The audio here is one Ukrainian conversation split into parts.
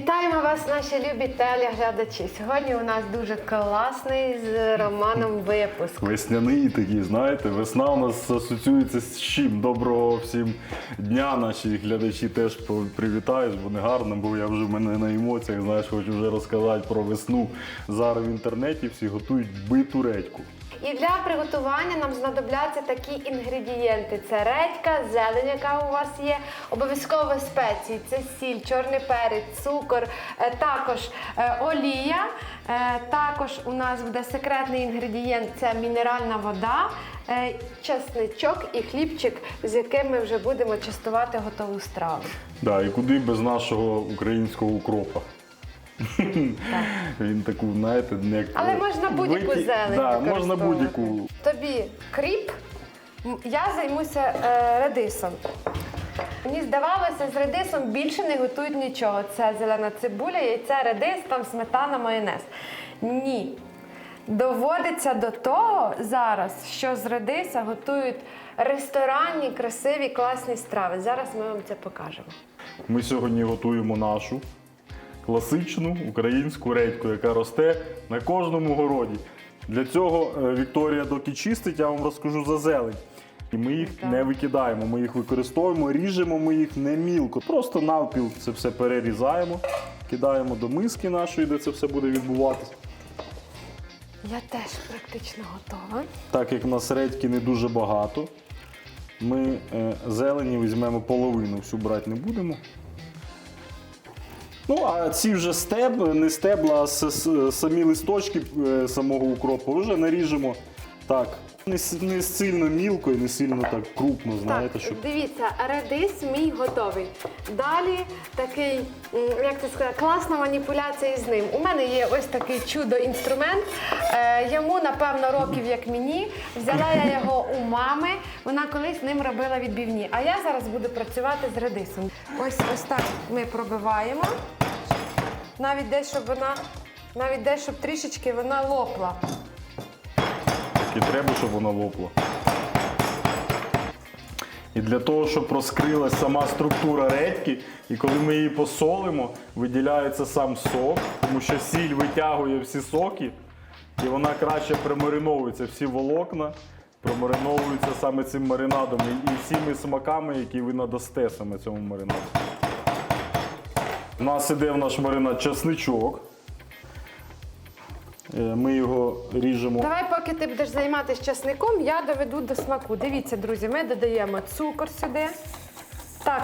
Вітаємо вас, наші любі телеглядачі. Сьогодні у нас дуже класний з Романом випуск. Весняний такий, знаєте, весна у нас асоціюється з чим. Доброго всім дня. Наші глядачі теж привітають, бо не гарно, бо я вже в мене на емоціях, знаєш, хочу вже розказати про весну. Зараз в інтернеті всі готують биту редьку. І для приготування нам знадобляться такі інгредієнти: це редька, зелень, яка у вас є, обов'язково спеції, це сіль, чорний перець, цукор, е, також е, олія. Е, Також у нас буде секретний інгредієнт це мінеральна вода, чесничок і хлібчик, з яким ми вже будемо частувати готову страву. Да, і куди без нашого українського укропа. Він таку, знаєте, як Але можна будь-яку вики- зелень Да, можна будь-яку. Тобі кріп, я займуся е, редисом. Мені здавалося, з редисом більше не готують нічого. Це зелена цибуля, яйце, редис, там сметана, майонез. Ні. Доводиться до того зараз, що з редиса готують ресторанні, красиві, класні страви. Зараз ми вам це покажемо. Ми сьогодні готуємо нашу класичну українську редьку, яка росте на кожному городі. Для цього е, Вікторія доки чистить, я вам розкажу за зелень. І ми їх Так. не викидаємо, ми їх використовуємо, ріжемо ми їх не мілко. Просто навпіл це все перерізаємо, кидаємо до миски нашої, де це все буде відбуватися. Я теж практично готова. Так як в нас редьки не дуже багато, ми е, зелені візьмемо половину, всю брати не будемо. Ну, а ці вже стеб, не стебла, а самі листочки е, самого укропу вже наріжемо так. Не, не сильно мілко і не сильно так крупно, знаєте, так, щоб. дивіться, редис мій готовий. Далі такий, як це сказати, класна маніпуляція з ним. У мене є ось такий чудо-інструмент. Е, йому, напевно, років як мені. Взяла я його у мами. Вона колись ним робила відбивні. А я зараз буду працювати з редисом. Ось ось так ми пробиваємо. Навіть десь, щоб вона, навіть десь, щоб трішечки вона лопла. І треба, щоб воно лопло. І для того, щоб розкрилась сама структура редьки, і коли ми її посолимо, виділяється сам сок, тому що сіль витягує всі соки, і вона краще примариновується. Всі волокна промариновуються саме цим маринадом і всіми смаками, які ви надасте саме цьому маринаду. У нас іде в наш маринад часничок. Е, Ми його ріжемо. Давай, поки ти будеш займатися часником, я доведу до смаку. Дивіться, друзі, ми додаємо цукор сюди. Так,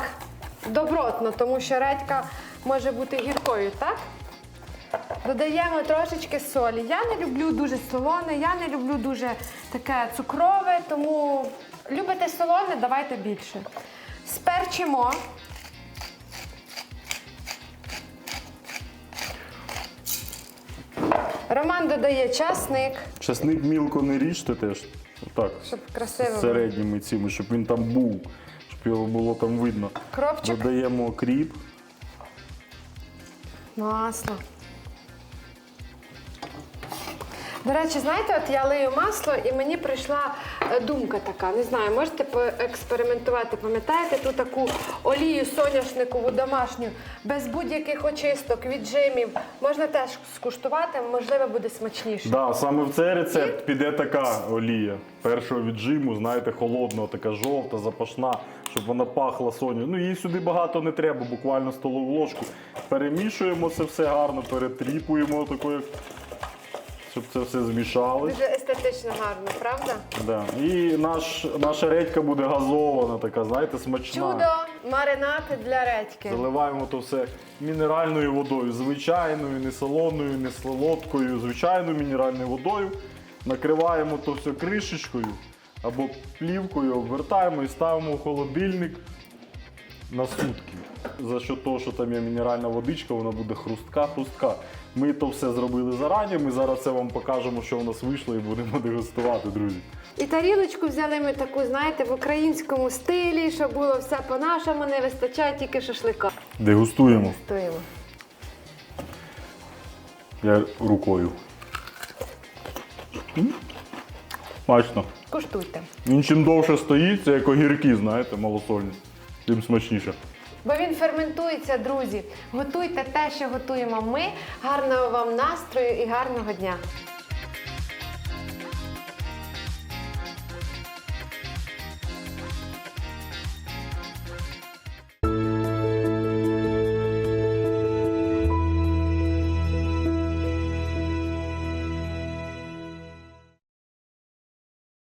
добротно, тому що редька може бути гіркою, так? Додаємо трошечки солі. Я не люблю дуже солоне, я не люблю дуже таке цукрове, тому любите солоне, давайте більше. Сперчимо. Роман додає часник. Часник мілко не ріжте теж. Так, Щоб красиво середніми цими, щоб він там був, щоб його було там видно. Кропчик. Додаємо кріп. Масло. До речі, знаєте, от я лию масло і мені прийшла е, думка така. Не знаю, можете поекспериментувати. Пам'ятаєте ту таку олію соняшникову домашню, без будь-яких очисток, віджимів. Можна теж скуштувати, можливо, буде смачніше. Да, саме в цей рецепт піде така олія. Першого віджиму, знаєте, холодного, така жовта, запашна, щоб вона пахла соню. Ну, її сюди багато не треба, буквально столову ложку. Перемішуємо це все гарно, перетріпуємо такою, щоб це все змішалось. Дуже естетично гарно, правда? Да. І наш, наша редька буде газована, така, знаєте, смачна. Чудо, маринад для редьки. Заливаємо то все мінеральною водою, звичайною, не солоною, не солодкою, звичайною мінеральною водою. Накриваємо то все кришечкою або плівкою, обвертаємо і ставимо в холодильник на сутки. За що того, що там є мінеральна водичка, вона буде хрустка-хрустка. Ми то все зробили зарані. Ми зараз це вам покажемо, що в нас вийшло, і будемо дегустувати, друзі. І тарілочку взяли ми таку, знаєте, в українському стилі, щоб було все по-нашому, не вистачає тільки шашлика. Дегустуємо. Стоїмо. Я рукою. М? Смачно. Куштуйте. Він чим довше стоїть, це як огірки, знаєте, малосольні, тим смачніше. бо він ферментується, друзі. Готуйте те, що готуємо ми. Гарного вам настрою і гарного дня!